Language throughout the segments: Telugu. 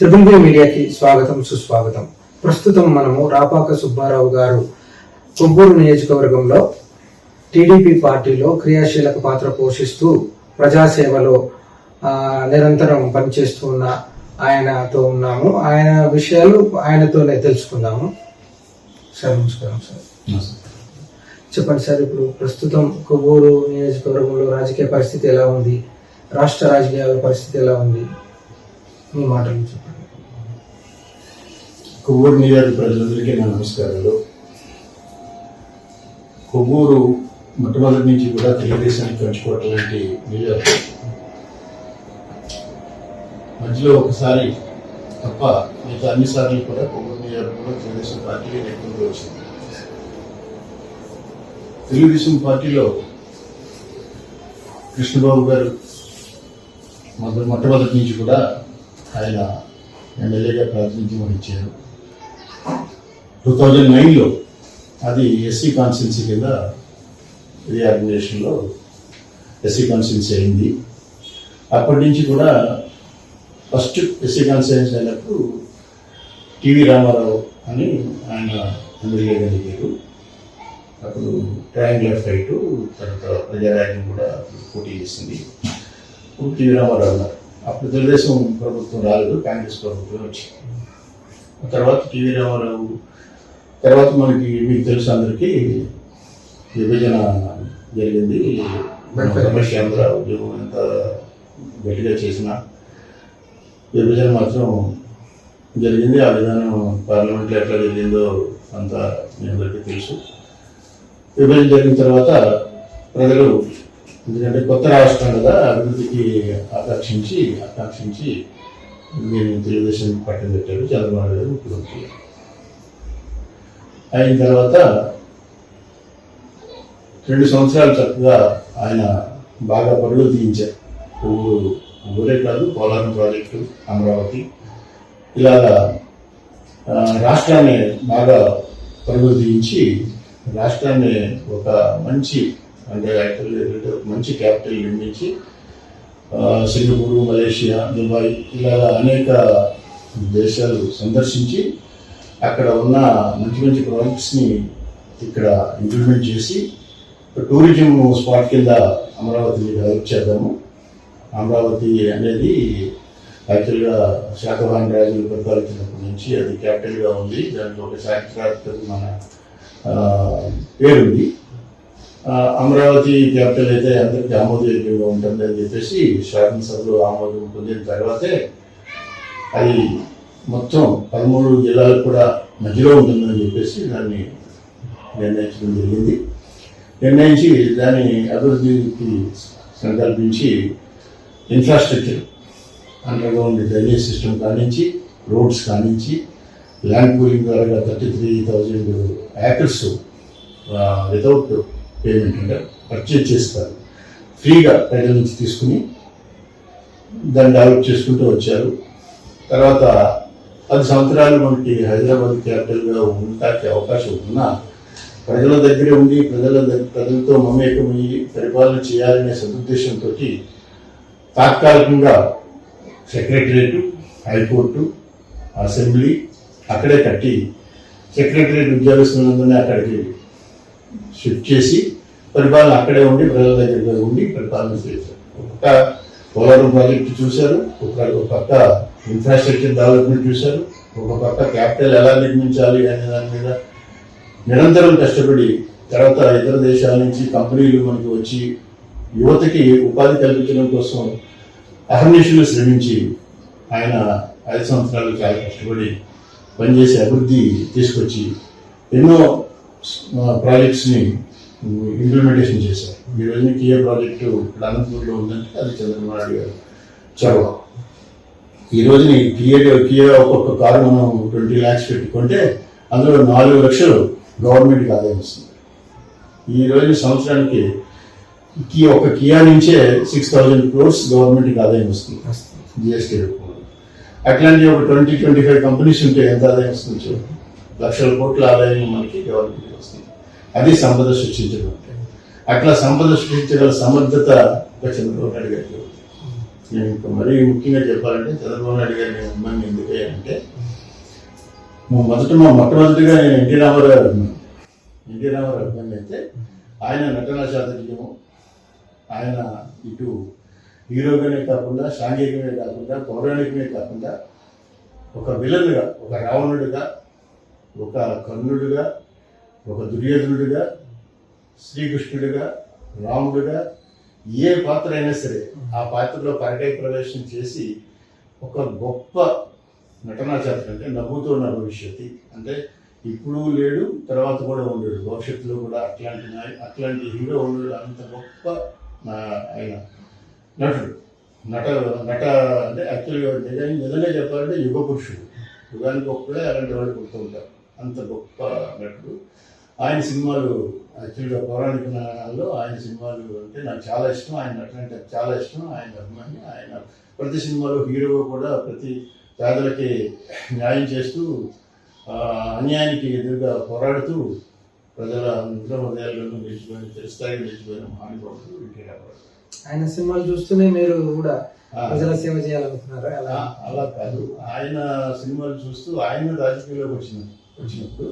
త్రిబుల్ మీడియాకి స్వాగతం సుస్వాగతం. ప్రస్తుతం మనము రాపాక సుబ్బారావు గారు కొవ్వూరు నియోజకవర్గంలో టీడీపీ పార్టీలో క్రియాశీలక పాత్ర పోషిస్తూ ప్రజాసేవలో నిరంతరం పనిచేస్తూ ఉన్న ఆయనతో ఉన్నాము. ఆయన విషయాలు ఆయనతోనే తెలుసుకుందాము. సార్ నమస్కారం సార్. చెప్పండి సార్ ఇప్పుడు ప్రస్తుతం కొవ్వూరు నియోజకవర్గంలో రాజకీయ పరిస్థితి ఎలా ఉంది? రాష్ట్ర రాజకీయాల పరిస్థితి ఎలా ఉంది? మీ మాటలు చెప్పండి. కొవ్వూరు నియోజక ప్రజలందరికీ నా నమస్కారాలు. కొవ్వూరు మొట్టమొదటి నుంచి కూడా తెలుగుదేశానికి పంచుకోవటం లాంటి నియోజకవర్గం మధ్యలో ఒకసారి తప్ప మిగతా అన్ని సార్లు కూడా కొవ్వూరు నియోజకవర్గంలో తెలుగుదేశం పార్టీ నెట్టుకుంటూ వచ్చింది. తెలుగుదేశం పార్టీలో కృష్ణబాబు గారు మొదటి మొట్టమొదటి నుంచి కూడా ఆయన ఎమ్మెల్యేగా ప్రాతినిధ్యం వహించారు. టూ థౌజండ్ నైన్లో అది ఎస్సీ కాన్స్టిట్యున్సీ కింద రీఆర్గనైజేషన్లో ఎస్సీ కాన్స్టిట్యున్సీ అయింది. అప్పటి నుంచి కూడా ఫస్ట్ ఎస్సీ కాన్స్టిట్యున్సీ అయినప్పుడు టీవీ రామారావు అని ఆయన ఎమ్మెల్యేగా దిగారు అప్పుడు ట్రయాంగులర్ ఫైట్ తర్వాత ప్రజారాజ్యం కూడా పోటీ చేసింది. ఇప్పుడు టీవీ రామారావు ఉన్నారు. అప్పుడు తెలుగుదేశం ప్రభుత్వం రాలేదు కాంగ్రెస్ ప్రభుత్వం వచ్చింది. తర్వాత టీవీ రామారావు తర్వాత మనకి మీకు తెలుసు అందరికీ విభజన జరిగింది. రమేష్ చంద్ర ఉద్యోగం ఎంత గట్టిగా చేసినా విభజన మాత్రం జరిగింది. ఆ విధానం పార్లమెంట్లో ఎట్లా జరిగిందో అంత మీ అందరికీ తెలుసు. విభజన జరిగిన తర్వాత ప్రజలు ఎందుకంటే కొత్త రాష్ట్రం కదా అభివృద్ధికి ఆకర్షించి ఆకాంక్షించి నేను తెలుగుదేశం పట్టం పెట్టారు. చంద్రబాబు గారు ముఖ్యమంత్రి. అయిన తర్వాత రెండు సంవత్సరాలు చక్కగా ఆయన బాగా పరుగులు తీయించారు. ఊరు ఊరే కాదు పోలవరం ప్రాజెక్టు అమరావతి. ఇలాగా రాష్ట్రాన్ని బాగా పరుగులు తీయించి రాష్ట్రాన్ని ఒక మంచి అంటే యాక్చువల్లీ ఏంటంటే ఒక మంచి క్యాపిటల్ నిర్మించి సింగపూర్ మలేషియా దుబాయ్ ఇలా అనేక దేశాలు సందర్శించి అక్కడ ఉన్న మంచి మంచి ప్రాజెక్ట్స్ని ఇక్కడ ఇంప్లిమెంట్ చేసి టూరిజం స్పాట్ కింద అమరావతిని డెవలప్ చేద్దాము. అమరావతి అనేది యాక్చువల్గా శాతవాహన రాజులు పరిపాలించినప్పటి నుంచి అది క్యాపిటల్గా ఉంది. దాంట్లో ఒక చారిత్రాత్మకమైన మన పేరుంది. అమరావతి క్యాపిటల్ అయితే అందరికీ ఆమోదయోగ్యంగా ఉంటుంది అని చెప్పేసి శాసనసభలో ఆమోదం పొందిన తర్వాతే అది మొత్తం పదమూడు జిల్లాలకు కూడా మధ్యలో ఉంటుందని చెప్పేసి దాన్ని నిర్ణయించడం జరిగింది. నిర్ణయించి దాని అభివృద్ధికి సంకల్పించి ఇన్ఫ్రాస్ట్రక్చర్ అండర్గ్రౌండ్ డ్రైనేజ్ సిస్టమ్ కానించి రోడ్స్ కానించి ల్యాండ్ పూలింగ్ ద్వారా thirty three thousand acres without payment అంటే పర్చేజ్ చేస్తారు. ఫ్రీగా ప్రజల నుంచి తీసుకుని దాన్ని డెవలప్ చేసుకుంటూ వచ్చారు. తర్వాత పది సంవత్సరాలు మనకి హైదరాబాద్ క్యాపిటల్గా ఉండటానికి అవకాశం ఉన్నా ప్రజల దగ్గరే ఉండి ప్రజల దగ్గర ప్రజలతో మమేకమయ్యి పరిపాలన చేయాలనే సదుద్దేశంతో తాత్కాలికంగా సెక్రటరియట్ హైకోర్టు అసెంబ్లీ అక్కడే కట్టి సెక్రటరియట్ ఉద్యోగస్తులందరినీ అక్కడికి షిఫ్ట్ చేసి పరిపాలన అక్కడే ఉండి ప్రజల దగ్గర ఉండి పరిపాలన చేశారు. ఒక పోలవరం ప్రాజెక్టు చూశారు ఒక పక్క ఇన్ఫ్రాస్ట్రక్చర్ డెవలప్మెంట్ చూశారు. ఒక పక్క క్యాపిటల్ ఎలా నిర్మించాలి అనే దాని మీద నిరంతరం కష్టపడి తర్వాత ఇతర దేశాల నుంచి కంపెనీలు మనకు వచ్చి యువతకి ఉపాధి కల్పించడం కోసం అహర్నిశలు శ్రమించి ఆయన ఐదు సంవత్సరాలు చాలా కష్టపడి పనిచేసే అభివృద్ధి తీసుకొచ్చి ఎన్నో ప్రాజెక్ట్స్ని ఇంప్లిమెంటేషన్ చేశారు. ఈ రోజున ప్రాజెక్టు ఇక్కడ అనంతపూర్లో ఉందంటే అది చంద్రబాబు నాయుడు గారు చొరవ. ఈ రోజున ఈ కియా ఒక్కొక్క కారు మనం ట్వంటీ ల్యాక్స్ పెట్టుకుంటే అందులో నాలుగు లక్షలు గవర్నమెంట్కి ఆదాయం వస్తుంది. ఈ రోజు సంవత్సరానికి కియా ఒక కియా నుంచే సిక్స్ థౌజండ్ క్రోర్స్ గవర్నమెంట్కి ఆదాయం వస్తుంది. జిఎస్టీ అట్లాంటి ఒక ట్వంటీ ట్వంటీ ఫైవ్ కంపెనీస్ ఉంటే ఎంత ఆదాయం వస్తుంది చూడండి లక్షల కోట్ల ఆదాయం మనకి గవర్నమెంట్కి వస్తుంది. అది సంపద సృష్టించడం. అట్లా సంపద సృష్టించగల సమర్థత ఒక చంద్రబాబు నాయుడు గారికి మరీ ముఖ్యంగా చెప్పాలంటే చంద్రబాబు నాయుడు గారిని అమ్మాయిని ఎందుకు అంటే మా మొదట మా మొట్టమొదటిగా నేను ఎన్టీ రామారావు అభిమాని. ఎన్టీ రామారావు అభిమాని అయితే ఆయన నటనా చాతుర్యము ఆయన ఇటు హీరోగానే కాకుండా సాంఘికమే కాకుండా పౌరాణికమే కాకుండా ఒక విలన్గా ఒక రావణుడిగా ఒక కర్ణుడిగా ఒక దుర్యోధనుడిగా శ్రీకృష్ణుడిగా రాముడిగా ఏ పాత్ర అయినా సరే ఆ పాత్రలో పరకాయ ప్రవేశం చేసి ఒక గొప్ప నటనా చాత్ర అంటే నవ్వుతో ఉన్న భవిష్యత్తు అంటే ఇప్పుడు లేడు తర్వాత కూడా ఉండడు. భవిష్యత్తులో కూడా అట్లాంటి అట్లాంటి హీరో ఉండడు. అంత గొప్ప నా- ఆయన. నటుడు. నట నట అంటే యాక్చువల్గా నిజంగా నిజంగా చెప్పాలంటే యుగ పురుషుడు. యుగానికి ఒక్కడే అలాంటి వాళ్ళు పుడుతూ ఉంటారు అంత గొప్ప నటుడు. ఆయన సినిమాలు యాక్చువల్గా పౌరాణిక నాణాల్లో ఆయన సినిమాలు అంటే నాకు చాలా ఇష్టం. ఆయన నటన అంటే చాలా ఇష్టం. ఆయన అభిమాని ఆయన ప్రతి సినిమాలో హీరో కూడా ప్రతి పేదలకి న్యాయం చేస్తూ అన్యాయానికి ఎదురుగా పోరాడుతూ ప్రజల అందరూ హృదయాలను నిలిచిపోయిన తెలుస్తాయి నిలిచిపోయిన మహానుభావుడు ఎన్టీ రామారావు ఆయన సినిమాలు చూస్తూనే మీరు కూడా. ప్రజల సేవ చేయాలనుకున్నారా? అలా అలా కాదు. ఆయన సినిమాలు చూస్తూ ఆయన రాజకీయాల్లోకి వచ్చిన వచ్చినప్పుడు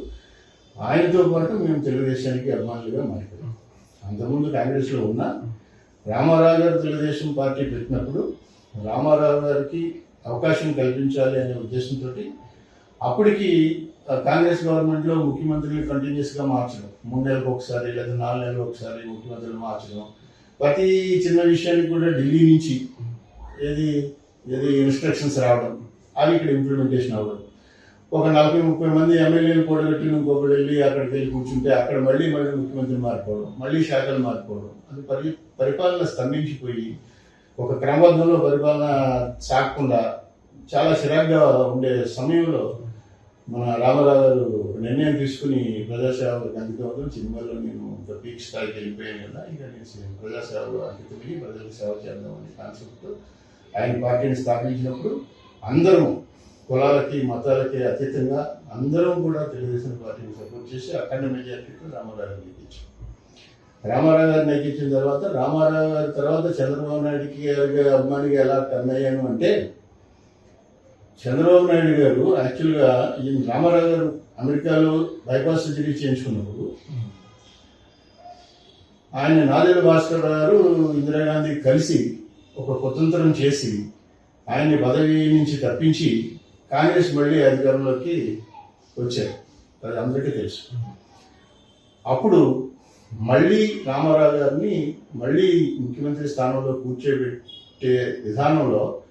ఆయనతో పాటు మేము తెలుగుదేశానికి అభిమానులుగా మారిపోయాం. అంతకుముందు కాంగ్రెస్లో ఉన్న రామారావు గారు తెలుగుదేశం పార్టీ పెట్టినప్పుడు రామారావు గారికి అవకాశం కల్పించాలి అనే ఉద్దేశంతో అప్పటికి కాంగ్రెస్ గవర్నమెంట్లో ముఖ్యమంత్రిని కంటిన్యూస్గా మార్చడం మూడు నెలలకు ఒకసారి లేదా నాలుగు నెలలకు ఒకసారి ముఖ్యమంత్రిని మార్చడం ప్రతి చిన్న విషయానికి కూడా ఢిల్లీ నుంచి ఏది ఏది ఇన్స్ట్రక్షన్స్ రావడం అవి ఇక్కడ ఇంప్లిమెంటేషన్ అవ్వడం. ఒక నలభై ముప్పై మంది ఎమ్మెల్యేలు కూడబెట్టి ఇంకొకటి వెళ్ళి అక్కడికి వెళ్ళి కూర్చుంటే అక్కడ మళ్ళీ మళ్ళీ ముఖ్యమంత్రి మారిపోవడం మళ్ళీ శాఖలు మారిపోవడం. అది పరి పరిపాలన స్తంభించిపోయి ఒక క్రమబద్ధంలో పరిపాలన సాగకుండా చాలా చిరాగ్గా ఉండే సమయంలో మన రామారావు గారు నిర్ణయం తీసుకుని ప్రజాసేవకు అందుకోవడం సినిమాలో నేను ఒక పీక్ స్థాయికి వెళ్ళిపోయాను కదా ఇక నేను ప్రజాసేవలో అంకితమై ప్రజలకు సేవ చేద్దాం అనే ఆయన పార్టీని స్థాపించినప్పుడు అందరూ కులాలకి మతాలకి అతీతంగా అందరం కూడా తెలుగుదేశం పార్టీని సపోర్ట్ చేసి అఖండ మెజార్టీతో రామారావు గారిని ఎక్కించాం రామారావు గారు నెగ్గించిన తర్వాత రామారావు గారి తర్వాత చంద్రబాబు నాయుడికి గారి అభిమానిగా ఎలా కన్నయ్యాను అంటే చంద్రబాబు నాయుడు గారు యాక్చువల్గా ఈ రామారావు గారు అమెరికాలో బైపాస్ సర్జరీ చేయించుకున్నప్పుడు ఆయన నాదేళ్ళ భాస్కర్ గారు ఇందిరాగాంధీ కలిసి ఒక కుతంత్రం చేసి ఆయన్ని పదవి నుంచి తప్పించి కాంగ్రెస్ మళ్ళీ అధికారంలోకి వచ్చారు. అది అందరికీ తెలుసు. అప్పుడు మళ్ళీ రామారావు గారిని మళ్ళీ ముఖ్యమంత్రి స్థానంలో కూర్చోబెట్టే విధానంలో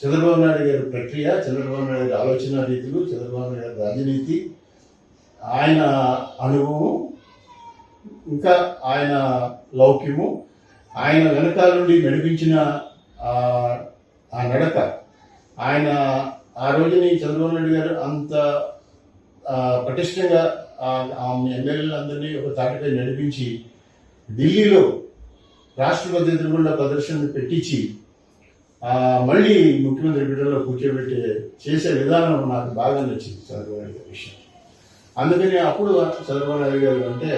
చంద్రబాబు నాయుడు గారి ప్రక్రియ చంద్రబాబు నాయుడు గారి ఆలోచన రీతులు చంద్రబాబు నాయుడు గారి రాజనీతి ఆయన అనుభవం ఇంకా ఆయన లౌక్యము ఆయన వెనకాల నుండి నడిపించిన ఆ నడక ఆయన ఆ రోజుని చంద్రబాబు నాయుడు గారు అంత పటిష్టంగా ఎమ్మెల్యేలందరినీ ఒక తాటిపై నడిపించి ఢిల్లీలో రాష్ట్రపతి ఎదురుగుండా ప్రదర్శన పెట్టించి మళ్ళీ ముఖ్యమంత్రి బిడ్డలో కూర్చోబెట్టి చేసే విధానం నాకు బాగా నచ్చింది చంద్రబాబు నాయుడు గారి విషయం. అందుకని అప్పుడు చంద్రబాబు నాయుడు గారు అంటే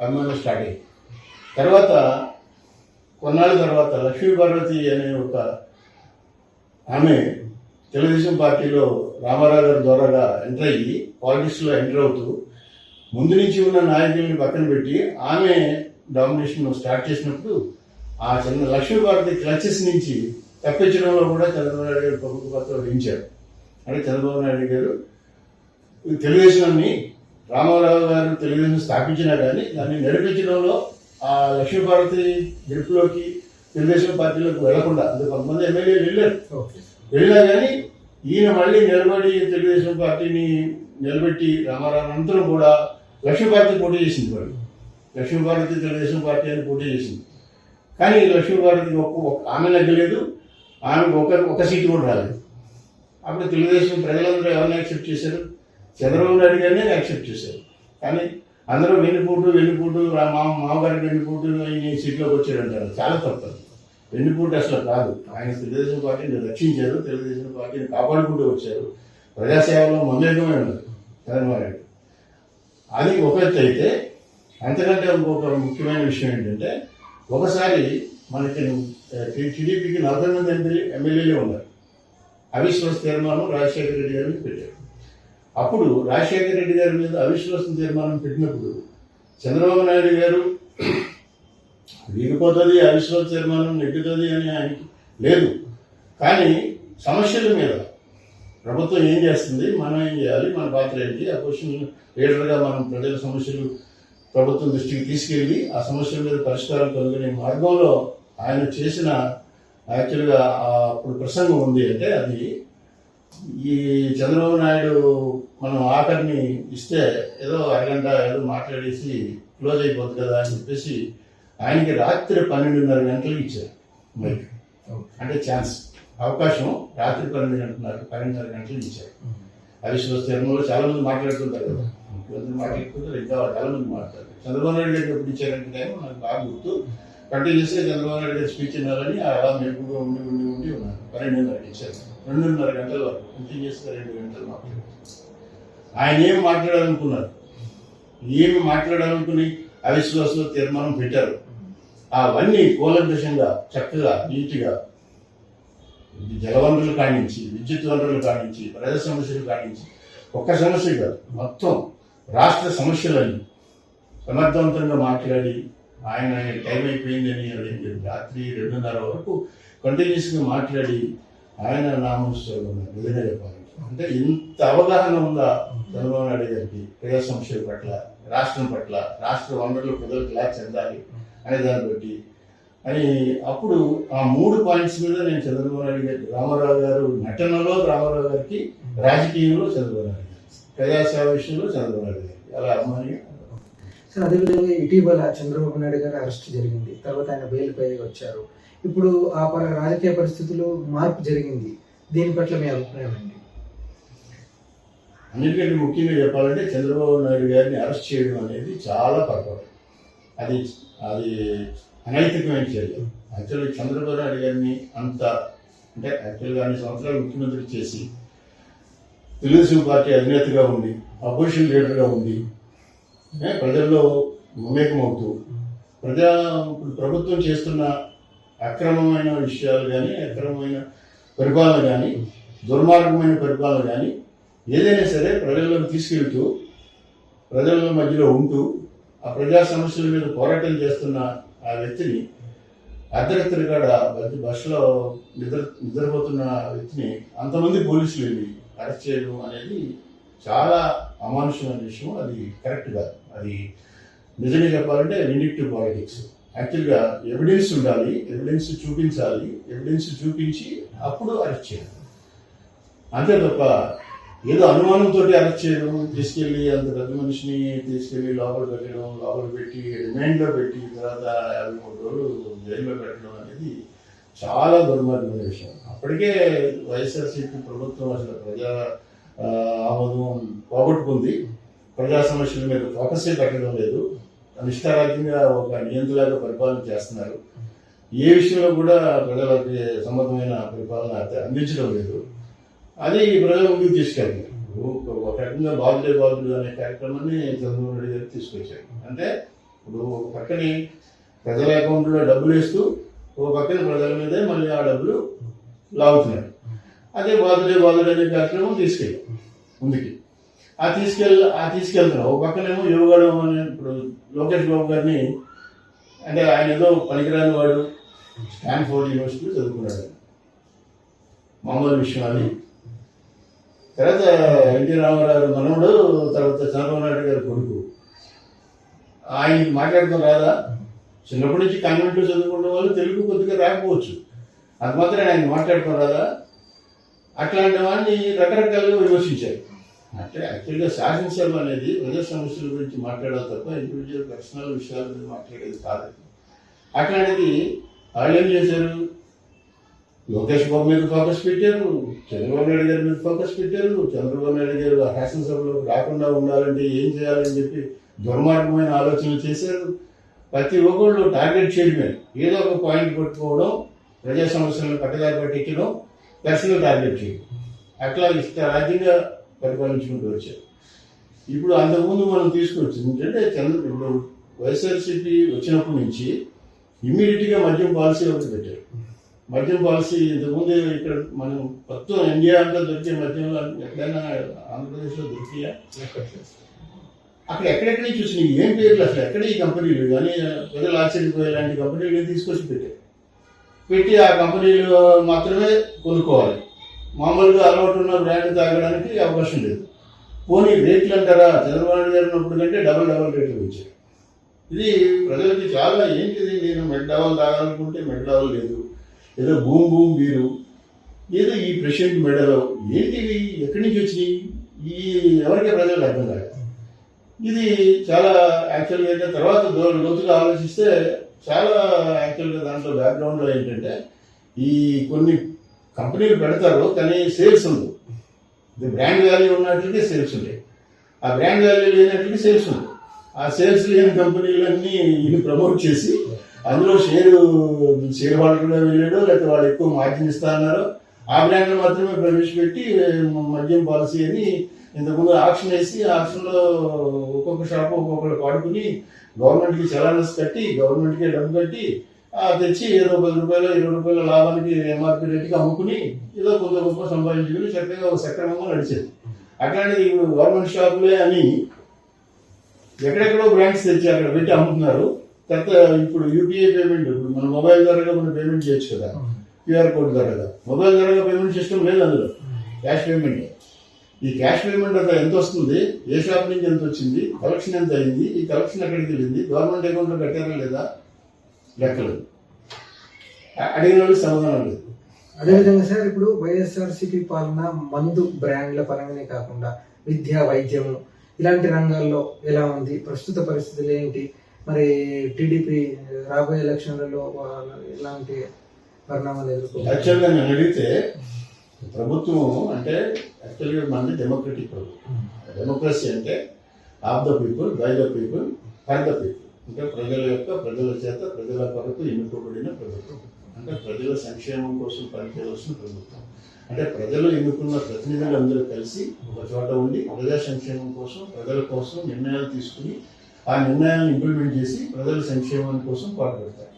అభిమానం స్టార్ట్ అయ్యింది తర్వాత కొన్నాళ్ళ తర్వాత లక్ష్మీ పార్వతి అనే ఒక ఆమె తెలుగుదేశం పార్టీలో రామారావు గారి ద్వారాగా ఎంటర్ అయ్యి పాలిటిక్స్లో ఎంటర్ అవుతూ ముందు నుంచి ఉన్న నాయకుల్ని పక్కన పెట్టి ఆమె డామినేషన్ స్టార్ట్ చేసినప్పుడు ఆ చిన్న లక్ష్మీ భారతి క్లచెస్ నుంచి తప్పించడంలో కూడా చంద్రబాబు నాయుడు గారు ప్రముఖ పాత్ర వహించారు. అంటే చంద్రబాబు నాయుడు గారు తెలుగుదేశాన్ని రామారావు గారు తెలుగుదేశం స్థాపించినా కానీ దాన్ని నడిపించడంలో ఆ లక్ష్మీ భారతి గ్రిప్లోకి తెలుగుదేశం పార్టీలోకి వెళ్ళకుండా అంటే కొంతమంది ఎమ్మెల్యేలు వెళ్ళారు. ఓకే. వెళ్ళినా కానీ ఈయన మళ్ళీ నిలబడి తెలుగుదేశం పార్టీని నిలబెట్టి రామారావు అనంతరం కూడా లక్ష్మీభారతి పోటీ చేసింది వాళ్ళు లక్ష్మీభారతి తెలుగుదేశం పార్టీ అని పోటీ చేసింది. కానీ లక్ష్మీభారతికి ఒక్క ఒక్క- ఆమె నగ్గలేదు ఆమెకు ఒక ఒక సీటు కూడా రాలేదు. అప్పుడు తెలుగుదేశం ప్రజలందరూ ఎవరిని యాక్సెప్ట్ చేశారు? చంద్రబాబు నాయుడు గారిని యాక్సెప్ట్ చేశారు. కానీ అందరూ వెన్నుపూటు వెన్నుపూటు మా మామగారికి వెన్నుపూటు ఈ సీట్లోకి వచ్చారంటారు. చాలా తప్పదు వెన్నుపూట అసలు కాదు. ఆయన తెలుగుదేశం పార్టీని రక్షించారు తెలుగుదేశం పార్టీని కాపాడుకుంటూ వచ్చారు. ప్రజాసేవలో మొదలైనమే ఉన్నారు చంద్రబాబు నాయుడు అది ఒకటి అయితే అంతకంటే ఇంకొక ముఖ్యమైన విషయం ఏంటంటే ఒకసారి మనకి టీడీపీకి నలభై మంది ఎంపీ ఎమ్మెల్యేలే ఉన్నారు. అవిశ్వాస తీర్మానం రాజశేఖర రెడ్డి గారి మీద పెట్టారు. అప్పుడు రాజశేఖర రెడ్డి గారి మీద అవిశ్వాస తీర్మానం పెట్టినప్పుడు చంద్రబాబు నాయుడు గారు వీగిపోతుంది అవిశ్వాస తీర్మానం నెగ్గుతుంది అని ఆయనకి లేదు. కానీ సమస్యల మీద ప్రభుత్వం ఏం చేస్తుంది? మనం ఏం చేయాలి? మన పాత్ర ఏంటి? ఆ క్వశ్చన్ లీడర్గా మనం ప్రజల సమస్యలు ప్రభుత్వం దృష్టికి తీసుకెళ్ళి ఆ సమస్యల మీద పరిష్కారం కలుగునే మార్గంలో ఆయన చేసిన యాక్చువల్గా అప్పుడు ప్రసంగం ఉంది అంటే అది ఈ చంద్రబాబు నాయుడు మనం ఆఖరిని ఇస్తే ఏదో అరగంట ఏదో మాట్లాడేసి క్లోజ్ అయిపోద్ది కదా అని చెప్పేసి ఆయనకి రాత్రి పన్నెండున్నర గంటలు ఇచ్చారు. మైక్ అంటే ఛాన్స్ అవకాశం రాత్రి పన్నెండు గంటన్నర పన్నెండున్నర గంటలు ఇచ్చారు. అవిశ్వాస తీర్మానంలో చాలా మంది మాట్లాడుతుంటారు కదా. ముఖ్యమంత్రి మాట్లాడుతుంటారు ఇంకా చాలా మంది మాట్లాడతారు చంద్రబాబు నాయుడు గారికి ఎప్పుడు ఇచ్చారంటే టైం నాకు బాగా గుర్తు. కంటిన్యూస్గా చంద్రబాబు నాయుడు గారి స్పీచ్ వినాలని అలా మెరుగుగా ఉండి ఉండి ఉండి ఉన్నాను పన్నెండున్నరకి ఇచ్చారు. రెండున్నర గంటల వరకు కంటిన్యూస్గా రెండు గంటలు మాట్లాడారు. ఆయన ఏం మాట్లాడాలనుకున్నారు? ఏమి మాట్లాడాలనుకుని అవిశ్వాసంలో తీర్మానం పెట్టారు? అవన్నీ కూలంకషంగా చక్కగా నీట్గా జలవనరులు కానించి విద్యుత్ వనరులు కానించి ప్రజా సమస్యలు కానించి ఒక్క సమస్య కాదు మొత్తం రాష్ట్ర సమస్యలని సమర్థవంతంగా మాట్లాడి ఆయన టైం అయిపోయిందని అది రాత్రి రెండున్నర వరకు కంటిన్యూస్గా మాట్లాడి ఆయన నామోత్సవం విధంగా చెప్పాలి. అంటే ఇంత అవగాహన ఉందా? చంద్రబాబు నాయుడు గారికి ప్రజా సమస్యల పట్ల రాష్ట్రం పట్ల రాష్ట్ర వనరులు ప్రజలకు ఎలా చెందాలి? అనే దాన్ని బట్టి అని అప్పుడు ఆ మూడు పాయింట్స్ మీద నేను చంద్రబాబు నాయుడు గారి రామారావు గారు నటనలో రామారావు గారికి రాజకీయంలో చంద్రబాబు నాయుడు గారు ప్రజాసేవ విషయంలో చంద్రబాబు నాయుడు గారికి అలా అమ్మాయిగా సార్ అదేవిధంగా ఇటీవల చంద్రబాబు నాయుడు గారు అరెస్ట్ జరిగింది. తర్వాత ఆయన బెయిల్ పై వచ్చారు. ఇప్పుడు ఆ పర రాజకీయ పరిస్థితుల్లో మార్పు జరిగింది. దీని పట్ల మీ అభిప్రాయం ఏంటి? అన్నిటికంటే ముఖ్యంగా చెప్పాలంటే చంద్రబాబు నాయుడు గారిని అరెస్ట్ చేయడం అనేది చాలా పొరపాటు. అది అది అనైతికమైన చర్య యాక్చువల్గా చంద్రబాబు నాయుడు గారిని అంత అంటే యాక్చువల్గా అన్ని సంవత్సరాలు ముఖ్యమంత్రి చేసి తెలుగుదేశం పార్టీ అధినేతగా ఉండి అపోజిషన్ లీడర్గా ఉండి ప్రజల్లో మమేకమవుతూ ప్రజా ఇప్పుడు ప్రభుత్వం చేస్తున్న అక్రమమైన విషయాలు కానీ అక్రమమైన పరిపాలన కానీ దుర్మార్గమైన పరిపాలన కానీ ఏదైనా సరే ప్రజల్లోకి తీసుకెళ్తూ ప్రజల మధ్యలో ఉంటూ ఆ ప్రజా సమస్యల మీద పోరాటం చేస్తున్న ఆ వ్యక్తిని అర్ధరాత్రి కాడ బస్సులో నిద్ర నిద్రపోతున్న వ్యక్తిని అంతమంది పోలీసులు వెళ్ళి అరెస్ట్ చేయడం అనేది చాలా అమానుషమైన విషయం. అది కరెక్ట్ కాదు. అది నిజంగా చెప్పాలంటే విండిక్టివ్ పాలిటిక్స్. యాక్చువల్గా ఎవిడెన్స్ ఉండాలి ఎవిడెన్స్ చూపించాలి ఎవిడెన్స్ చూపించి అప్పుడు అరెస్ట్ చేయాలి. అంతే తప్ప ఏదో అనుమానంతో అరెస్ట్ చేయడం తీసుకెళ్ళి అంత పెద్ద మనిషిని తీసుకెళ్ళి లోపల పెట్టడం లోపల పెట్టి రిమైండ్లో పెట్టి తర్వాత యాభై మూడు రోజులు జైల్లో పెట్టడం అనేది చాలా దుర్మార్గమైన విషయం. అప్పటికే వైఎస్ఆర్సీపీ ప్రభుత్వం అసలు ప్రజా ఆమోదం పోగొట్టుకుంది. ప్రజా సమస్యల మీద ఫోకసే పెట్టడం లేదు. నిష్ఠారాజ్యంగా ఒక నియంత్రణగా పరిపాలన చేస్తున్నారు. ఏ విషయంలో కూడా ప్రజలకి సంబంధమైన పరిపాలన అందించడం లేదు. అది ప్రజల ముందుకు తీసుకెళ్ళింది ఒక రకంగా బాబులే బాబులు అనే కార్యక్రమాన్ని చంద్రబాబు నాయుడు గారు తీసుకొచ్చారు. అంటే ఇప్పుడు ఒక పక్కని ప్రజల అకౌంట్లో డబ్బులు వేస్తూ ఒక పక్కన ప్రజల మీదే మళ్ళీ ఆ డబ్బులు లాగుతున్నారు. అదే బాధుడే బాధుడే అనే కార్యక్రమం తీసుకెళ్ళి ముందుకి. ఆ తీసుకెళ్ళి ఆ తీసుకెళ్తున్నాం ఒక పక్కనేమో యువగడం అని ఇప్పుడు లోకేష్ బాబు గారిని అంటే ఆయన ఏదో పనికిరాని వాడు స్టాన్ఫోర్డ్ యూనివర్సిటీలో చదువుకున్నాడు. మామూలు విషయం అని తర్వాత ఎన్టీ రామారావు మనవుడు మనవడు తర్వాత చంద్రబాబు నాయుడు గారి కొడుకు. ఆయన మాట్లాడతాం రాదా? చిన్నప్పటి నుంచి కాన్వెంట్లో చదువుకున్న వాళ్ళు తెలుగు కొద్దిగా రాకపోవచ్చు. అది మాత్రం ఆయన మాట్లాడటం రాదా? అట్లాంటి వాడిని రకరకాలుగా విమర్శించారు. అంటే యాక్చువల్గా శాసనసభ అనేది ప్రజా సమస్యల గురించి మాట్లాడాలి తప్ప ఇండివిజువల్ పర్సనల్ విషయాల గురించి మాట్లాడేది కాదు. అట్లాంటిది వాళ్ళు ఏం చేశారు? లోకేష్ బాబు మీద ఫోకస్ పెట్టారు చంద్రబాబు నాయుడు గారి మీద ఫోకస్ పెట్టారు చంద్రబాబు నాయుడు గారు శాసనసభలో రాకుండా ఉండాలంటే ఏం చేయాలని చెప్పి దుర్మార్గమైన ఆలోచనలు చేశారు. ప్రతి ఒక్కళ్ళు టార్గెట్ చేయడమే. ఏదో ఒక పాయింట్ పట్టుకోవడం ప్రజా సమస్యలను పట్టగా పట్టించడం పర్సనల్ టార్గెట్ చేయడం. అట్లా ఇష్ట రాజ్యంగా పరిపాలించుకుంటూ వచ్చారు. ఇప్పుడు అంతకుముందు మనం తీసుకొచ్చింది ఏంటంటే చంద్ర ఇప్పుడు వైఎస్ఆర్సీపీ వచ్చినప్పటి నుంచి ఇమ్మీడియట్గా మద్యం పాలసీ ఒకటి పెట్టారు. మద్యం పాలసీ ఇంతకుముందు ఇక్కడ మనం మొత్తం ఇండియా అంతా దొరికే మద్యంలో ఎక్కడైనా ఆంధ్రప్రదేశ్లో దొరికియా? అక్కడ ఎక్కడెక్కడ చూసి ఏం పేర్లు అసలు? ఎక్కడ ఈ కంపెనీలు? కానీ ప్రజలు ఆశ్చర్యపోయే లాంటి కంపెనీలు తీసుకొచ్చి పెట్టారు. పెట్టి ఆ కంపెనీలు మాత్రమే కొనుక్కోవాలి. మామూలుగా అలవాటు ఉన్న బ్రాండ్ తాగడానికి అవకాశం లేదు. పోనీ రేట్లు అంటారా? చంద్రబాబు గారు ఉన్నప్పుడు కంటే డబల్ డబల్ రేట్లు పెంచారు. ఇది ప్రజలకి చాలా ఏంటిది? నేను మెక్డవల్ తాగాలనుకుంటే మెక్డవల్ లేదు. ఏదో భూమ్ భూమ్ బీరు ఏదో ఈ ప్రెసిడెంట్ మెడలో ఏంటివి ఎక్కడి నుంచి వచ్చినాయి? ఈ ఎవరికి ప్రజలకు అర్థం కాదు. ఇది చాలా యాక్చువల్గా అయితే తర్వాత లోతుగా ఆలోచిస్తే చాలా యాక్చువల్గా దాంట్లో బ్యాక్గ్రౌండ్లో ఏంటంటే ఈ కొన్ని కంపెనీలు పెడతారు కానీ సేల్స్ ఉంది ఇది బ్రాండ్ వాల్యూ ఉన్నట్లయితే సేల్స్ ఉంటాయి ఆ బ్రాండ్ వాల్యూ లేనట్లయితే సేల్స్ ఉంది ఆ సేల్స్ లేని కంపెనీలన్నీ ఇది ప్రమోట్ చేసి అందులో షేర్ షేర్ హోల్డర్గా వెళ్ళాడు లేకపోతే వాళ్ళు ఎక్కువ మార్జిన్ ఇస్తా అన్నారు ఆ బ్రాండ్ మాత్రమే ప్రవేశపెట్టి మద్యం పాలసీ అని ఇంతకుముందు ఆప్షన్ వేసి ఆప్షన్లో ఒక్కొక్క షాప్ ఒక్కొక్కరు వాడుకుని గవర్నమెంట్కి చలానస్ కట్టి గవర్నమెంట్కి డబ్బు కట్టి తెచ్చి ఏదో పది రూపాయలు ఇరవై రూపాయల లాభానికి ఎంఆర్పీ రేటుకి అమ్ముకుని ఏదో కొంత గొప్ప సంపాదించుకుని చక్కగా ఒక సక్రమంగా నడిచేది అట్లాంటిది ఇప్పుడు గవర్నమెంట్ షాపులే అని ఎక్కడెక్కడో బ్రాండ్స్ తెచ్చి అక్కడ పెట్టి అమ్ముతున్నారు. తర్వాత ఇప్పుడు యూపీఐ పేమెంట్ ఇప్పుడు మన మొబైల్ ద్వారా మనం పేమెంట్ చేయొచ్చు కదా. క్యూఆర్ కోడ్ ద్వారా మొబైల్ ద్వారా పేమెంట్ సిస్టమ్ లేదు అందులో. క్యాష్ పేమెంట్ ఈ క్యాష్ పేమెంట్ అంతా ఎంత వస్తుంది? ఏ షాప్ నుంచి ఎంత వచ్చింది? కలెక్షన్ ఎంత అయింది? ఈ కలెక్షన్ ఎక్కడికి వెళ్ళింది? గవర్నమెంట్ అకౌంట్లో కట్టారా లేదా? లెక్కలేదు. అ- అడిగిన వాళ్ళు సమాధానం లేదు. అదేవిధంగా సార్ ఇప్పుడు వైఎస్ఆర్సీపీ పాలన మందు బ్రాండ్ల పరంగానే కాకుండా విద్య వైద్యము ఇలాంటి రంగాల్లో ఎలా ఉంది? ప్రస్తుత పరిస్థితులు ఏంటి? మరి టీడీపీ రాబోయే ఎలక్షన్లలో ఎలాంటి పరిణామాలు ఎదుర్కొంటారు యాక్చువల్గా నేను అడిగితే ప్రభుత్వం అంటే యాక్చువల్గా మనది డెమోక్రటిక్ ప్రభుత్వం. డెమోక్రసీ అంటే of the people by the people for the people అంటే ప్రజల యొక్క ప్రజల చేత ప్రజల కొరకు ఎన్నుకోబడిన ప్రభుత్వం. అంటే ప్రజల సంక్షేమం కోసం పనిచేయవలసిన ప్రభుత్వం. అంటే ప్రజలు ఎన్నుకున్న ప్రతినిధులు అందరూ కలిసి ఒక చోట ఉండి ప్రజా సంక్షేమం కోసం ప్రజల కోసం నిర్ణయాలు తీసుకుని ఆ నిర్ణయాలను ఇంప్లిమెంట్ చేసి ప్రజల సంక్షేమం కోసం పాటుపడతాయి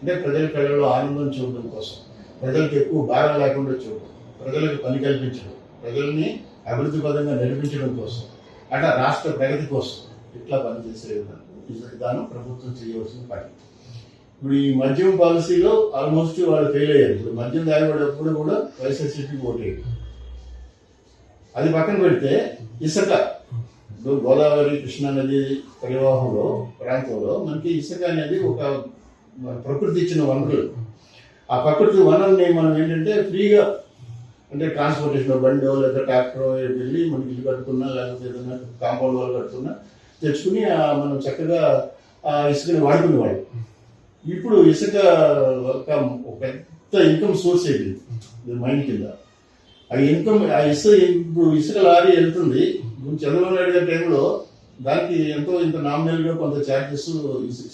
అంటే ప్రజల కళ్ళలో ఆనందం చూడడం కోసం. ప్రజలకు ఎక్కువ బాధ లేకుండా చూడడం. ప్రజలకు పని కల్పించడం. ప్రజల్ని అభివృద్ధి పదంగా నడిపించడం కోసం. అట్లా రాష్ట్ర ప్రగతి కోసం ఇట్లా పనిచేసే విధానం విధానం ప్రభుత్వం చేయవలసిన పని. ఇప్పుడు ఈ మద్యం పాలసీలో ఆల్మోస్ట్ వాళ్ళు ఫెయిల్ అయ్యారు. ఇప్పుడు మద్యం తాగేటప్పుడు కూడా వైఎస్ఆర్సీపీ ఓటేది అది పక్కన పెడితే ఇసుక ఇప్పుడు గోదావరి కృష్ణా నది పరివాహంలో ప్రాంతంలో మనకి ఇసుక అనేది ఒక ప్రకృతి ఇచ్చిన వనరులు. ఆ ప్రకృతి వనరుని మనం ఏంటంటే ఫ్రీగా అంటే ట్రాన్స్పోర్టేషన్ బండి లేదా ట్రాక్టర్ వెళ్ళి మనకి ఇల్లు కట్టుకున్నా లేకపోతే ఏదైనా కాంపౌండ్ వాళ్ళు కట్టుకున్నా తెచ్చుకుని మనం చక్కగా ఆ ఇసుకని వాడుకునేవాడు ఇప్పుడు ఇసుక ఒక ఒక పెద్ద ఇన్కమ్ సోర్స్ అయిపోయింది. మైండ్ కింద. ఆ ఇన్కమ్ ఆ ఇసుక ఇప్పుడు ఇసుక లారీ వెళ్తుంది. చంద్రబాబు నాయుడు గారి టైంలో దానికి ఎంతో ఇంత నామినల్గా కొంత ఛార్జెస్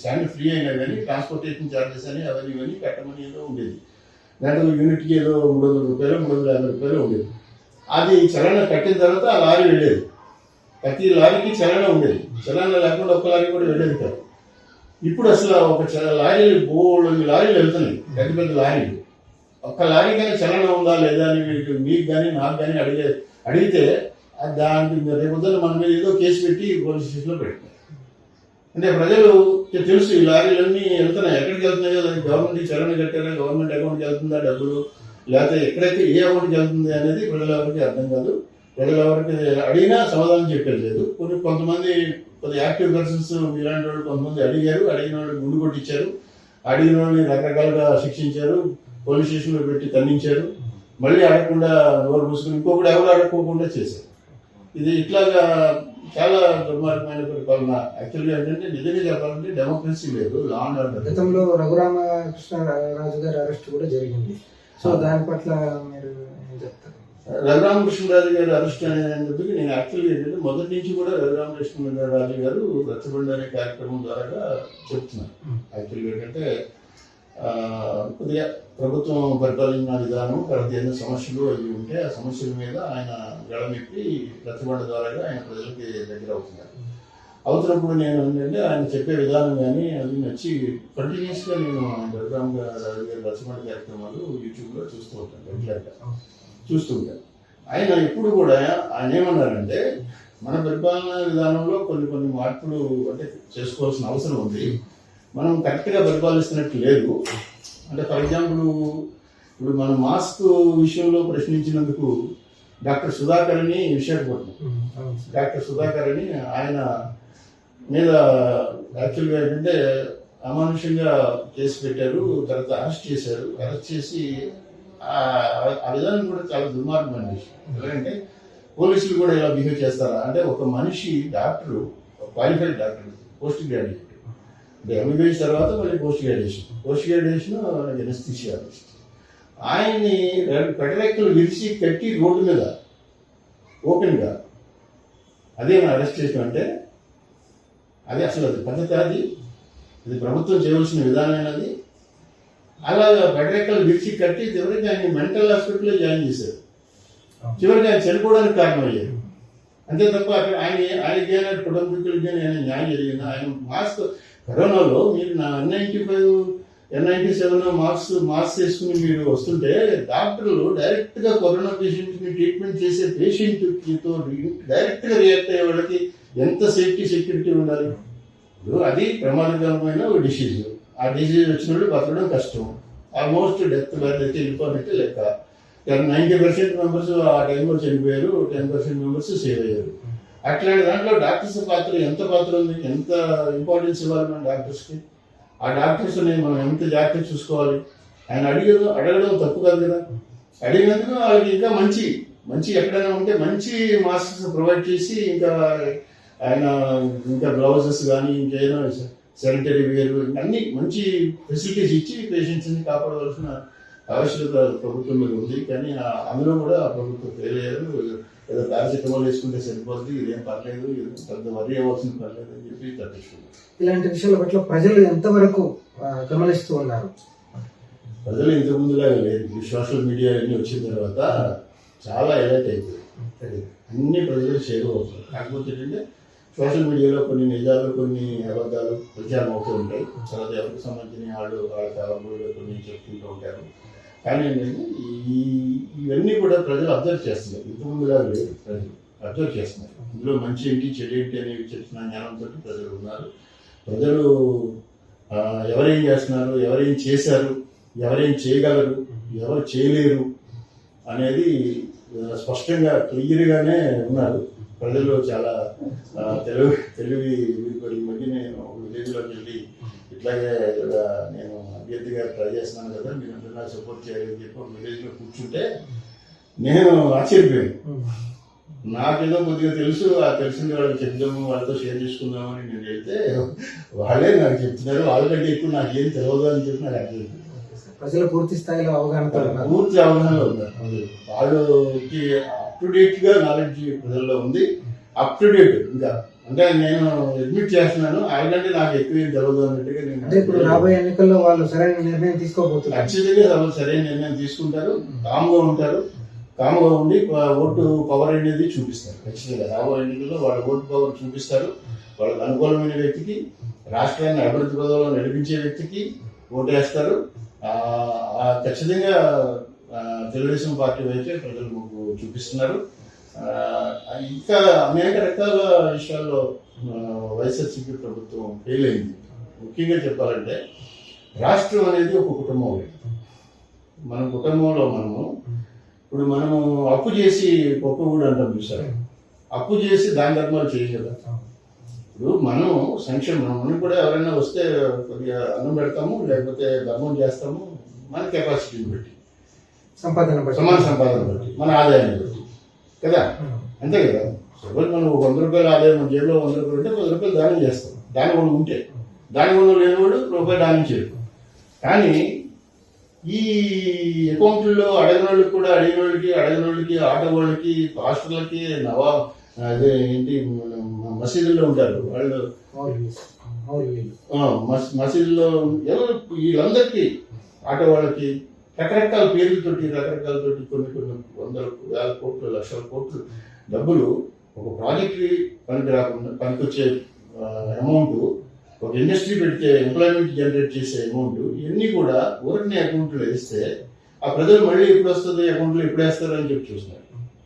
శాండ్ ఫ్రీ అయినా కానీ ట్రాన్స్పోర్టేషన్ ఛార్జెస్ అని అవన్నీ ఇవన్నీ కట్టమని ఏదో ఉండేది. దాంట్లో యూనిట్కి ఏదో మూడు వందల రూపాయలు మూడు వందల యాభై రూపాయలు ఉండేది. అది చలన కట్టిన తర్వాత ఆ లారీ వెళ్ళేది. ప్రతి లారీకి చలన ఉండేది. చలన లేకుండా ఒక్క లారీ కూడా వెళ్ళేది కాదు. ఇప్పుడు అసలు ఒక చ- లారీలు బోళ్ళు లారీలు వెళ్తున్నాయి. పెద్ద పెద్ద లారీలు. ఒక్క లారీ కానీ చలన ఉందా లేదా అని మీకు మీకు కానీ నాకు కానీ అడిగే అడిగితే దానికి రేపు మన మీద ఏదో కేసు పెట్టి పోలీస్ స్టేషన్లో పెట్టారు. అంటే ప్రజలు తెలుసు ఈ లారీలన్నీ వెళ్తున్నాయి ఎక్కడికి వెళ్తున్నాయో దానికి గవర్నమెంట్ చలన కట్టారా గవర్నమెంట్ అకౌంట్కి వెళ్తుందా డబ్బులు? లేకపోతే ఎక్కడైతే ఏ అకౌంట్కి వెళ్తుంది అనేది ప్రజల ఎవరికి అర్థం కాదు. ప్రజల అడిగినా సమాధానం చెప్పేది లేదు. కొన్ని కొంతమంది కొద్ది యాక్టివ్ పర్సన్స్ ఇలాంటి వాళ్ళు కొంతమంది అడిగారు అడిగిన వాళ్ళు గుండు కొట్టించారు. అడిగిన వాళ్ళని రకరకాలుగా శిక్షించారు పోలీస్ స్టేషన్లో పెట్టి తన్నించారు మళ్ళీ అడగకుండా నోరు మూసుకుని ఇంకొకటి ఎవరు అడగకోకుండా చేశారు. ఇది ఇట్లాగా చాలా దుర్మార్గమైన పరిపాలన యాక్చువల్గా ఏంటంటే నిజంగా చెప్పాలంటే డెమోక్రసీ లేదు లా అండ్ ఆర్డర్ గతంలో రఘురామకృష్ణ రాజు గారి అరెస్ట్ కూడా జరిగింది. సో దాని పట్ల మీరు ఏం చెప్తారు? రఘురామకృష్ణరాజు గారు అరెస్ట్ అనేందుకు నేను యాక్చువల్గా ఏంటంటే మొదటి నుంచి కూడా రఘురామకృష్ణరాజు గారు రచ్చబండి అనే కార్యక్రమం ద్వారా చెప్తున్నారు. యాక్చువల్గా ఏంటంటే కొద్దిగా ప్రభుత్వం పరిపాలన విధానం తర్వాత ఏదైనా సమస్యలు అవి ఉంటే ఆ సమస్యల మీద ఆయన గడమెప్పి ప్రతిబండ ద్వారా ఆయన ప్రజలకి దగ్గర అవుతున్నారు. అవుతున్నప్పుడు నేను ఏంటంటే ఆయన చెప్పే విధానం కానీ అది నచ్చి కంటిన్యూస్గా నేను రఘురామ్ గారు గారి కార్యక్రమాలు యూట్యూబ్లో చూస్తూ ఉంటాను రెగ్యులర్గా చూస్తూ ఉంటాను. ఆయన ఎప్పుడు కూడా ఆయన ఏమన్నారంటే మన పరిపాలన విధానంలో కొన్ని కొన్ని మార్పులు అంటే చేసుకోవాల్సిన అవసరం ఉంది. మనం కరెక్ట్గా పరిపాలిస్తున్నట్టు లేదు. అంటే ఫర్ ఎగ్జాంపుల్ ఇప్పుడు మన మాస్క్ విషయంలో ప్రశ్నించినందుకు డాక్టర్ సుధాకర్ అని విశాఖపట్నం. డాక్టర్ సుధాకర్ అని ఆయన మీద యాక్చువల్గా ఏంటంటే అమానుషంగా కేసు పెట్టారు తర్వాత అరెస్ట్ చేశారు. అరెస్ట్ చేసి ఆ- విధానం కూడా చాలా దుర్మార్గమైన విషయం ఎందుకంటే పోలీసులు కూడా ఇలా బిహేవ్ చేస్తారా? అంటే ఒక మనిషి doctor qualified doctor post graduate. MBBS తర్వాత మళ్ళీ post graduation. Post graduation anaesthesiologist ఆయన్ని రెండు పెటరెక్కలు విరిచి కట్టి రోడ్డు మీద ఓపెన్గా అదే మనం అరెస్ట్ చేసిన అంటే అది అసలు అది పద్ధతి అది. ఇది ప్రభుత్వం చేయవలసిన విధానమైనది అలా పెటరెక్కలు విరిచి కట్టి చివరికి ఆయన మెంటల్ హాస్పిటల్లో జాయిన్ చేశారు. చివరికి ఆయన చనిపోవడానికి కారణమయ్యారు. అంతే తప్ప అక్కడ ఆయన ఆయనకి కుటుంబీకులకి ఆయన న్యాయం జరిగింది? ఆయన మాస్క్ కరోనాలో మీరు నా N ninety five N ninety seven marks marks వేసుకుని మీరు వస్తుంటే డాక్టర్లు డైరెక్ట్గా కరోనా పేషెంట్ని ట్రీట్మెంట్ చేసే పేషెంట్తో డైరెక్ట్గా రియాక్ట్ అయ్యే వాళ్ళకి ఎంత సేఫ్టీ సెక్యూరిటీ ఉండాలి? ఇప్పుడు అది ప్రమాదకరమైన ఒక డిసీజ్ ఆ డిసీజ్ వచ్చినప్పుడు బతకడం కష్టం. ఆల్మోస్ట్ డెత్ అయితే వెళ్ళిపోయినట్టే లెక్క. నైంటీ పర్సెంట్ మెంబర్స్ ఆ టైంలో చనిపోయారు టెన్ పర్సెంట్ మెంబర్స్ సేవ్ అయ్యారు. అట్లాంటి దాంట్లో డాక్టర్స్ పాత్ర ఎంత పాత్ర ఉంది? ఎంత ఇంపార్టెన్స్ ఇవ్వాలి మన డాక్టర్స్కి? ఆ డాక్టర్స్ని మనం ఎంత జాగ్రత్త చూసుకోవాలి? ఆయన అడిగదు అడగడం తప్పు కాదు కదా. అడిగినందుకు వాళ్ళకి ఇంకా మంచి మంచి ఎక్కడైనా ఉంటే మంచి మాస్టర్స్ ప్రొవైడ్ చేసి ఇంకా ఆయన ఇంకా గ్లౌజెస్ కానీ ఇంకేదైనా శానిటరీ వేర్ అన్ని మంచి ఫెసిలిటీస్ ఇచ్చి పేషెంట్స్ని కాపాడవలసిన ఆవశ్యకత ప్రభుత్వం మీద ఉంది. కానీ అందులో కూడా ఆ ప్రభుత్వం ఫెయిల్ అయ్యారు. ఏదో పారాసిటమాల్ వేసుకుంటే సరిపోతుంది ఇదేం పర్లేదు ఇది పెద్ద వరి అవ్వాల్సిన పర్లేదు అని చెప్పి తప్పించుకున్నారు ఇలాంటి విషయాల పట్ల ప్రజలు ఎంతవరకు గమనిస్తూ ఉన్నారు? ప్రజలు ఇంతకు ముందులాగా లేదు. ఈ సోషల్ మీడియా అన్ని వచ్చిన తర్వాత చాలా ఎలర్ట్ అయిపోయింది అన్ని ప్రజలు చేరువవుతారు కాకపోతే ఏంటంటే సోషల్ మీడియాలో కొన్ని నిజాలు కొన్ని అబద్ధాలు ప్రచారం అవుతూ ఉంటాయి. తర్వాత ఎవరికి సంబంధించిన వాళ్ళు వాళ్ళ కాలంలో కొన్ని చెప్పుకుంటూ ఉంటారు. కానీ ఏంటంటే ఈ ఇవన్నీ కూడా ప్రజలు అబ్జర్వ్ చేస్తున్నారు. ఇంతకు ముందులాగా లేదు. ప్రజలు అబ్జర్వ్ చేస్తున్నారు. ఇందులో మంచి ఏంటి చెడు ఏంటి అని చెప్పిన జ్ఞానంతో ప్రజలు ఉన్నారు. ప్రజలు ఎవరేం చేస్తున్నారు ఎవరేం చేశారు ఎవరేం చేయగలరు ఎవరు చేయలేరు అనేది స్పష్టంగా క్లియర్గానే ఉన్నారు. ప్రజలు చాలా తెలివి తెలివి వీరిపడి మధ్య నేను ఒక విలేజ్లోకి వెళ్ళి ఇట్లాగే ఇక్కడ నేను అభ్యర్థిగా ట్రై చేస్తున్నాను కదా మీరు నాకు సపోర్ట్ చేయాలి అని చెప్పి విలేజ్లో కూర్చుంటే నేను ఆశ్చర్యపోయాను. నాకేదో కొద్దిగా తెలుసు ఆ తెలిసింది వాళ్ళకి చెప్దాము వాళ్ళతో షేర్ చేసుకుందామని నేను వెళ్తే వాళ్ళే నాకు చెప్తున్నారు. వాళ్ళకంటే ఎక్కువ నాకు ఏం తెలియదు అని చెప్పి నాకు అర్థమైంది. ప్రజలు పూర్తి స్థాయిలో అవగాహనతో ఉన్నారు పూర్తి అవగాహనలో ఉన్నారు వాళ్ళకి అప్ టు డేట్గా నాలెడ్జ్ ప్రజల్లో ఉంది. అప్ టు డేట్ ఇంకా అంటే నేను అడ్మిట్ చేస్తున్నాను. ఆయనకంటే నాకు ఎక్కువ ఏం తెలియదు అన్నట్టుగా అంటే ఇప్పుడు నేను రాబోయే ఎన్నికల్లో వాళ్ళు సరైన నిర్ణయం తీసుకోబోతున్నారు. ఖచ్చితంగా వాళ్ళు సరైన నిర్ణయం తీసుకుంటారు. కామ్గా ఉంటారు. కామ్గా ఉండి ఓటు పవర్ అనేది చూపిస్తారు. ఖచ్చితంగా రాబోయే ఎన్నికల్లో వాళ్ళ ఓటు పవర్ చూపిస్తారు. వాళ్ళకి అనుకూలమైన వ్యక్తికి రాష్ట్రాన్ని అభివృద్ధి పదంలో నడిపించే వ్యక్తికి ఓటేస్తారు. ఆ, ఆ ఖచ్చితంగా తెలుగుదేశం పార్టీ వైపే ప్రజలు చూపిస్తున్నారు. ఇంకా అనేక రకాల విషయాల్లో వైఎస్ఆర్సీపీ ప్రభుత్వం ఫెయిల్ అయింది. ముఖ్యంగా చెప్పాలంటే రాష్ట్రం అనేది ఒక కుటుంబం. మన కుటుంబంలో మనము ఇప్పుడు మనము అప్పు చేసి గొప్ప కూడా అంటాం చూసారు? అప్పు చేసి దాని ధర్మాలు చేయం కదా. ఇప్పుడు మనం సంక్షేమం మనం కూడా ఎవరైనా వస్తే కొద్దిగా అన్నం పెడతాము లేకపోతే ధర్మం చేస్తాము మన కెపాసిటీని బట్టి. సంపాదన బట్టి. సమాన సంపాదన బట్టి మన ఆదాయాన్ని బట్టి. కదా? అంతే కదా? సపోజ్ మనం ఒక వంద రూపాయల ఆదాయం మన జేబులో వంద రూపాయలు ఉంటే పది రూపాయలు దానం చేస్తాం. దాని గుణం ఉంటే. దాని గుణం లేనివాడు రూపాయి దానం చేయడు. కానీ ఈ అకౌంట్లో అడగిన వాళ్ళకి కూడా అడిగిన వాళ్ళకి అడగిన వాళ్ళకి ఆటో వాళ్ళకి పాస్టర్లకి నవా అదే ఏంటి మసీదుల్లో ఉంటారు వాళ్ళు. మౌల్వీస్, మౌల్వీలు. ఆ, మస్- మసీదులో ఎవరు వీళ్ళందరికీ ఆటో వాళ్ళకి రకరకాల పేర్లతోటి రకరకాలతోటి కొన్ని కొన్ని వందల వేల కోట్లు లక్షల కోట్లు డబ్బులు ఒక ప్రాజెక్ట్ పనికి రాకుండా పనికొచ్చే అమౌంట్ ఒక ఇండస్ట్రీ పెడితే ఎంప్లాయ్మెంట్ జనరేట్ చేసే అమౌంట్ ఇవన్నీ కూడా ఊరిని అకౌంట్లో వేస్తే ఆ ప్రజలు మళ్ళీ ఎప్పుడు వస్తుంది అకౌంట్లో ఎప్పుడు వేస్తారు అని చెప్పి చూస్తున్నారు.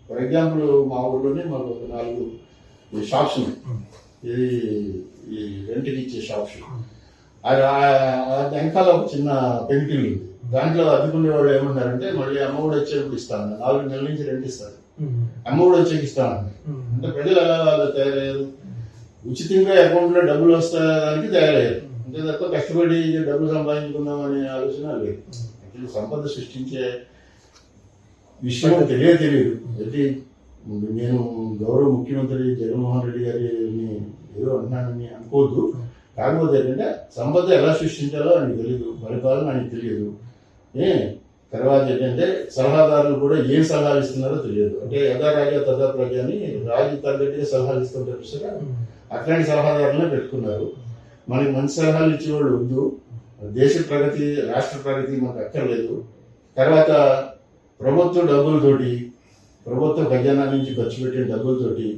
ఫర్ ఎగ్జాంపుల్ మా ఊళ్ళోనే మాకు ఒక నాలుగు షాప్స్ ఉన్నాయి. ఇది ఈ రెంట్కి ఇచ్చే షాప్స్. ఆ- వెనకాల ఒక చిన్న పెంకిల్ ఉంది. దాంట్లో అద్దెకునే వాళ్ళు ఏమన్నారంటే మళ్ళీ అమ్మఒడి వచ్చేప్పుడు ఇస్తాను. నాలుగు నెలల నుంచి రెంట్ ఇస్తారు అమ్మఒడి వచ్చేకి ఇస్తాను. అంటే ప్రజలు ఎలా అలా తయారయ్యారు? ఉచితంగా అకౌంట్లో డబ్బులు వస్తాయడానికి తయారయ్యారు. అంతే తప్ప కష్టపడి డబ్బులు సంపాదించుకుందాం అనే ఆలోచన లేదు. సంపద సృష్టించే విషయం తెలియదు తెలియదు. అయితే నేను గౌరవ ముఖ్యమంత్రి జగన్మోహన్ రెడ్డి గారిని ఏదో అంటున్నానని అనుకోవద్దు. కాకపోతే ఏంటంటే సంపద ఎలా సృష్టించాలో ఆయనకు తెలియదు పరిపాలన ఆయనకు తెలియదు తర్వాత ఏంటంటే సలహాదారులు కూడా ఏం సలహాలు ఇస్తున్నారో తెలియదు. అంటే యథా రాజా తదా ప్రజ అని రాజు తగ్గట్టుగా సలహాలు ఇస్తుంటారు చూసారా? అట్లాంటి సలహాదారులనే పెట్టుకున్నారు. మనకి మంచి సలహాలు ఇచ్చేవాళ్ళు వద్దు. దేశ ప్రగతి రాష్ట్ర ప్రగతి మనకు అక్కర్లేదు. తర్వాత ప్రభుత్వ డబ్బులతోటి ప్రభుత్వ ఖజానా నుంచి ఖర్చు పెట్టిన డబ్బులతోటి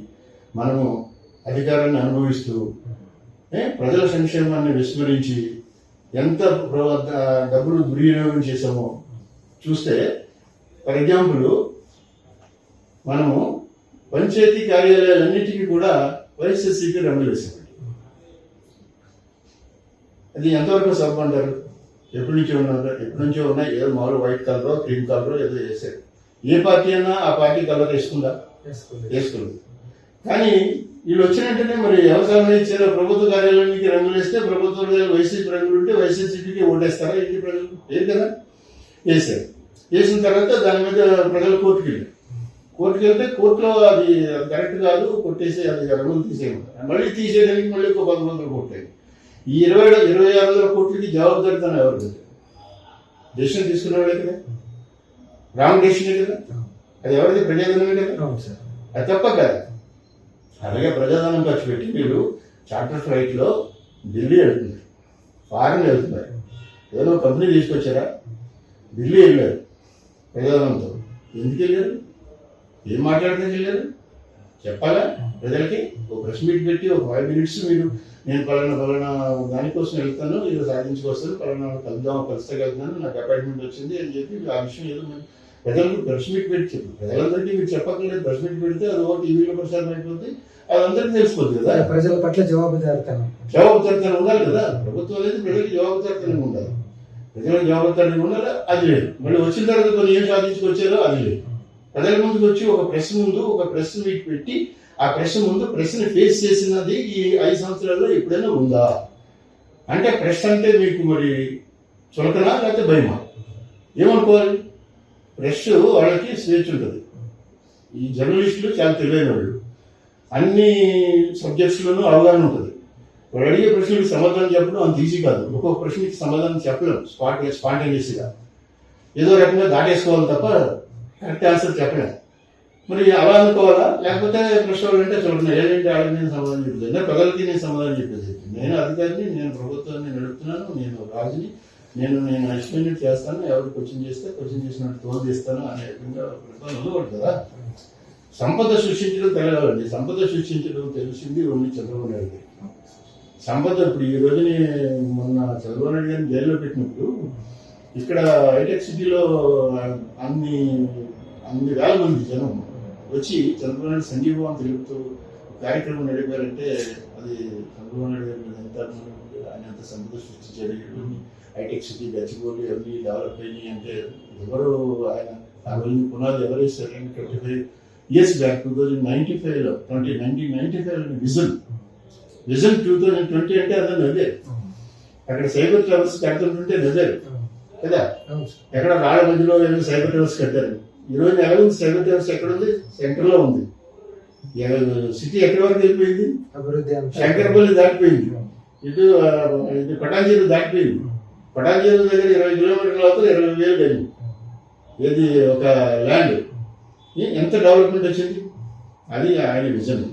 మనము అధికారాన్ని అనుభవిస్తూ ఏ, ప్రజల సంక్షేమాన్ని విస్మరించి ఎంత డబ్బులు దుర్వినియోగం చేశామో చూస్తే ఫర్ ఎగ్జాంపుల్ మనము పంచాయతీ కార్యాలయాలన్నిటికీ కూడా వైఎస్ఎస్సీకి రంగులు వేసామండి అది ఎంతవరకు సబ్ అంటారు? ఎప్పటి నుంచి ఉన్నారు ఎప్పటి నుంచో ఉన్నాయి? ఏదో మామూలు వైట్ కలర్ క్రీమ్ కలర్ ఏదో వేసారు ఏ పార్టీ అయినా ఆ పార్టీ కలర్ వేసుకుందా. వేసుకుంది. కానీ వీళ్ళు వచ్చినట్టునే మరి వ్యవసాయం ఇచ్చిన ప్రభుత్వ కార్యాలయానికి రంగులు వేస్తే ప్రభుత్వ వైసీపీ రంగులు ఉంటే వైసీపీకి ఓటేస్తారా ఏంటి ప్రజలు? లేదు కదా? వేసారు వేసిన తర్వాత దాని మీద ప్రజలు కోర్టుకి వెళ్ళారు. కోర్టుకి వెళ్తే కోర్టులో అది కరెక్ట్ కాదు కొట్టేసి అది రంగులు తీసేయమంటారు మళ్ళీ తీసేయడానికి మళ్ళీ ఒక పది వందల కోట్లు ఈ ఇరవై ఇరవై ఆరు వందల కోట్లకి జవాబుదారితనం ఎవరు కదా? డెసిషన్ తీసుకున్నవాడే కదా? రాంగ్ డెసిషన్ కదా? అది ఎవరిది? ప్రజాధనమే కదా? అది తప్ప కాదు. అలాగే ప్రజాధనం ఖర్చు పెట్టి మీరు చార్టర్ ఫ్లైట్లో ఢిల్లీ వెళ్తున్నారు ఫారెన్ వెళ్తున్నారు. ఏదో కంపెనీ తీసుకొచ్చారా? ఢిల్లీ వెళ్ళారు ప్రజాధనంతో ఎందుకు వెళ్ళారు? ఏం మాట్లాడితే వెళ్ళారు? చెప్పాలా ప్రజలకి? ఒక ప్రెస్ మీట్ పెట్టి ఒక ఫైవ్ మినిట్స్ మీరు నేను పలానా పలానా దానికోసం వెళ్తాను ఇది సాధించుకొస్తాను పలానా కలుద్దాం కలిస్తే కలుగుతాను నాకు అపాయింట్మెంట్ వచ్చింది అని చెప్పి ఆ విషయం ఏదో ప్రజలకు మీట్ పెట్టి ప్రజలందరికీ మీరు ప్రెస్ మీట్ పెడితే అది ఓ టీవీలో ప్రసారం అయిపోతుంది అది అందరికీ తెలిసిపోతుంది కదా. ప్రజల పట్ల జవాబుదారితనం. జవాబుదారితనం ఉండాలి కదా. ప్రభుత్వం అనేది ప్రజలకు జవాబుదారితనం ఉండాలి. ప్రజలకు జవాబుదారితనం ఉండాలి? అది లేదు. మళ్ళీ వచ్చిన తర్వాత కొన్ని ఏం సాధించుకొచ్చారో అది లేదు. ప్రజల ముందుకు వచ్చి ఒక ప్రెస్ ముందు ఒక ప్రెస్ మీట్ పెట్టి ఆ ప్రెస్ ముందు ప్రెస్ని ఫేస్ చేసినది ఈ ఐదు సంవత్సరాల్లో ఎప్పుడైనా ఉందా? అంటే ప్రెస్ అంటే మీకు మరి చులకనా లేకపోతే భయమా? ఏమనుకోవాలి? ప్రెస్ వాళ్ళకి స్వేచ్ఛ ఉంటుంది. ఈ జర్నలిస్టులు చాలా తెలియని వాళ్ళు అన్ని సబ్జెక్ట్స్లోనూ అవగాహన ఉంటుంది. వాళ్ళు అడిగే ప్రశ్నలకు సమాధానం చెప్పడం అంత ఈజీ కాదు. ఒక్కొక్క ప్రశ్నకి సమాధానం చెప్పలేం. స్పాట్ స్పాంటేనియస్గా. ఏదో రకంగా దాటేసుకోవాలి తప్ప కరెక్ట్ ఆన్సర్ చెప్పలేం. మరి అలా అనుకోవాలా? లేకపోతే ప్రశ్న అంటే చూడండి ఏదంటే వాళ్ళకి నేను సమాధానం చెప్పేది? అంటే ప్రజలకి నేను సమాధానం చెప్పేది. నేను అధికారిని నేను ప్రభుత్వాన్ని నడుపుతున్నాను నేను రాజుని నేను నేను ఎక్స్ప్లెయిన్ చేస్తాను ఎవరు క్వశ్చన్ చేస్తే క్వశ్చన్ చేసినట్టు తోలు చేస్తాను అనే విధంగా ఉండకూడదు కదా. సంపద సృష్టించడం తెలవాలండి సంపద సృష్టించడం తెలిసింది రెండు చంద్రబాబు నాయుడు సంపద ఇప్పుడు ఈ రోజుని మొన్న చంద్రబాబు నాయుడు గారిని జైల్లో పెట్టినప్పుడు ఇక్కడ హైటెక్ సిటీలో అన్ని అన్ని వేల మంది జనం వచ్చి చంద్రబాబు నాయుడు సంజీవన్ తెలుపుతూ కార్యక్రమం నడిపారంటే అది చంద్రబాబు నాయుడు గారి మీద ఎంత ఆయన ఎంత సంపద సృష్టించారు ఇవన్నీ హైటెక్ సిటీ గచ్చిబౌలి అన్ని డెవలప్ అయినాయి అంటే ఎవరు ఆయన ఆ రోజు పునాది ఎవరు వేశారంటే twenty five years back two thousand ninety ఫైవ్లో twenty nineteen ninety five vision vision two thousand twenty అంటే అదే. నదే అక్కడ సైబర్ టవర్స్ కడుతుంటుంటే నదే కదా? ఎక్కడ రాళ్ళ మధ్యలో ఏదో సైబర్ టవర్స్ కట్టారు? ఈ రోజు ఎలా ఉంది సైబర్ టవర్స్ ఎక్కడ ఉంది? సెంటర్లో ఉంది సిటీ ఎక్కడి వరకు వెళ్ళిపోయింది? శంకరపల్లి దాటిపోయింది. ఇటు ఇది పటాంజీలు దాటిపోయింది. పటాంజీలు దగ్గర ఇరవై కిలోమీటర్ల అవుతుంది ఇరవై వేలు గది ఏది ఒక ల్యాండ్. ఎంత డెవలప్మెంట్ వచ్చింది? అది ఆయన విజన్